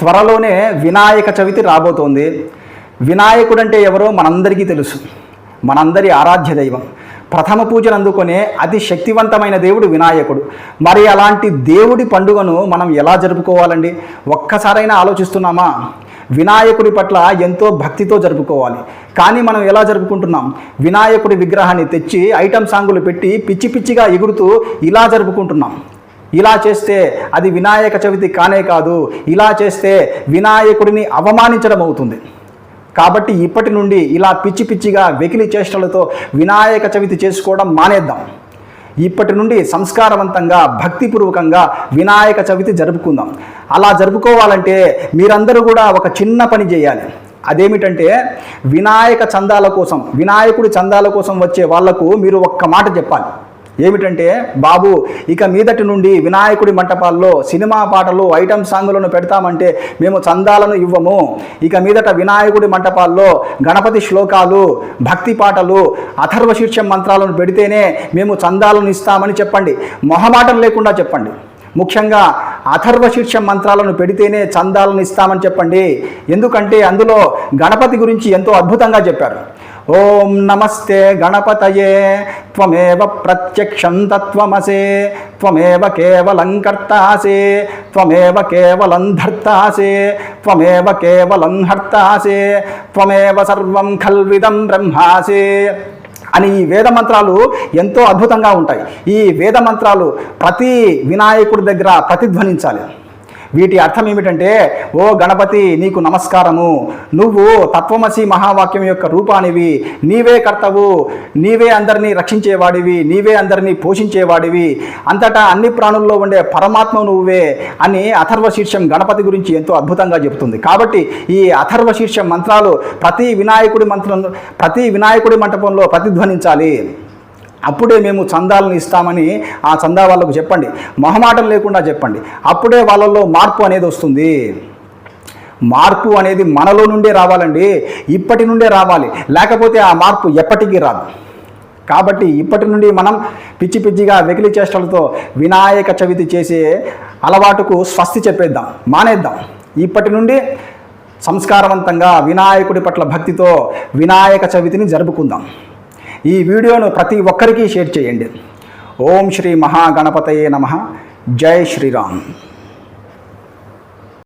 త్వరలోనే వినాయక చవితి రాబోతోంది. వినాయకుడు అంటే ఎవరో మనందరికీ తెలుసు. మనందరి ఆరాధ్య దైవం. ప్రథమ పూజను అందుకునే అతి శక్తివంతమైన దేవుడు వినాయకుడు. మరి అలాంటి దేవుడి పండుగను మనం ఎలా జరుపుకోవాలండి? ఒక్కసారైనా ఆలోచిస్తున్నామా? వినాయకుడి పట్ల ఎంతో భక్తితో జరుపుకోవాలి. కానీ మనం ఎలా జరుపుకుంటున్నాం? వినాయకుడి విగ్రహాన్ని తెచ్చి ఐటమ్ సాంగులు పెట్టి పిచ్చి పిచ్చిగా ఎగురుతూ ఇలా జరుపుకుంటున్నాం. ఇలా చేస్తే అది వినాయక చవితి కానే కాదు. ఇలా చేస్తే వినాయకుడిని అవమానించడం అవుతుంది. కాబట్టి ఇప్పటి నుండి ఇలా పిచ్చి పిచ్చిగా వెకిలి చేష్టలతో వినాయక చవితి చేసుకోవడం మానేద్దాం. ఇప్పటి నుండి సంస్కారవంతంగా భక్తిపూర్వకంగా వినాయక చవితి జరుపుకుందాం. అలా జరుపుకోవాలంటే మీరందరూ కూడా ఒక చిన్న పని చేయాలి. అదేమిటంటే వినాయక చందాల కోసం వినాయకుడి చందాల కోసం వచ్చే వాళ్ళకు మీరు ఒక్క మాట చెప్పాలి. ఏమిటంటే బాబు ఇక మీదటి నుండి వినాయకుడి మంటపాల్లో సినిమా పాటలు ఐటమ్ సాంగులను పెడతామంటే మేము చందాలను ఇవ్వము. ఇక మీదట వినాయకుడి మంటపాల్లో గణపతి శ్లోకాలు భక్తి పాటలు అథర్వ శీర్షం మంత్రాలను పెడితేనే మేము చందాలను ఇస్తామని చెప్పండి. మొహమాటం లేకుండా చెప్పండి. ముఖ్యంగా అథర్వ శీర్షం మంత్రాలను పెడితేనే చందాలను ఇస్తామని చెప్పండి. ఎందుకంటే అందులో గణపతి గురించి ఎంతో అద్భుతంగా చెప్పారు. ఓం నమస్తే గణపతయే. త్వమేవ ప్రత్యక్షం తత్వమసే. త్వమేవ కేవలం కర్తాసే. త్వమేవ కేవలం ధర్తాసే. త్వమేవ కేవలం హర్తాసే. త్వమేవ సర్వం ఖల్విదం బ్రహ్మాసే. అని ఈ వేద మంత్రాలు ఎంతో అద్భుతంగా ఉంటాయి. ఈ వేద మంత్రాలు ప్రతి వినాయకుడి దగ్గర ప్రతిధ్వనించాలి. వీటి అర్థం ఏమిటంటే ఓ గణపతి నీకు నమస్కారము. నువ్వు తత్వమసి మహావాక్యం యొక్క రూపానివి. నీవే కర్తవు. నీవే అందరినీ రక్షించేవాడివి. నీవే అందరినీ పోషించేవాడివి. అంతటా అన్ని ప్రాణుల్లో ఉండే పరమాత్మ నువ్వే అని అథర్వ శీర్షం గణపతి గురించి ఎంతో అద్భుతంగా చెబుతుంది. కాబట్టి ఈ అథర్వ శీర్షం మంత్రాలు ప్రతి వినాయకుడి మంత్రం ప్రతి వినాయకుడి మంటపంలో ప్రతిధ్వనించాలి. అప్పుడే మేము చందాలను ఇస్తామని ఆ చందా వాళ్ళకు చెప్పండి. మొహమాటం లేకుండా చెప్పండి. అప్పుడే వాళ్ళల్లో మార్పు అనేది వస్తుంది. మార్పు అనేది మనలో నుండే రావాలండి. ఇప్పటి నుండే రావాలి. లేకపోతే ఆ మార్పు ఎప్పటికీ రాదు. కాబట్టి ఇప్పటి నుండి మనం పిచ్చి పిచ్చిగా వెకిలి చేష్టలతో వినాయక చవితి చేసే అలవాటుకు స్వస్తి చెప్పేద్దాం. మానేద్దాం. ఇప్పటి నుండి సంస్కారవంతంగా వినాయకుడి పట్ల భక్తితో వినాయక చవితిని జరుపుకుందాం. ఈ వీడియోను ప్రతి ఒక్కరికి షేర్ చేయండి. ఓం శ్రీ మహాగణపతయే నమ. జై శ్రీరామ్.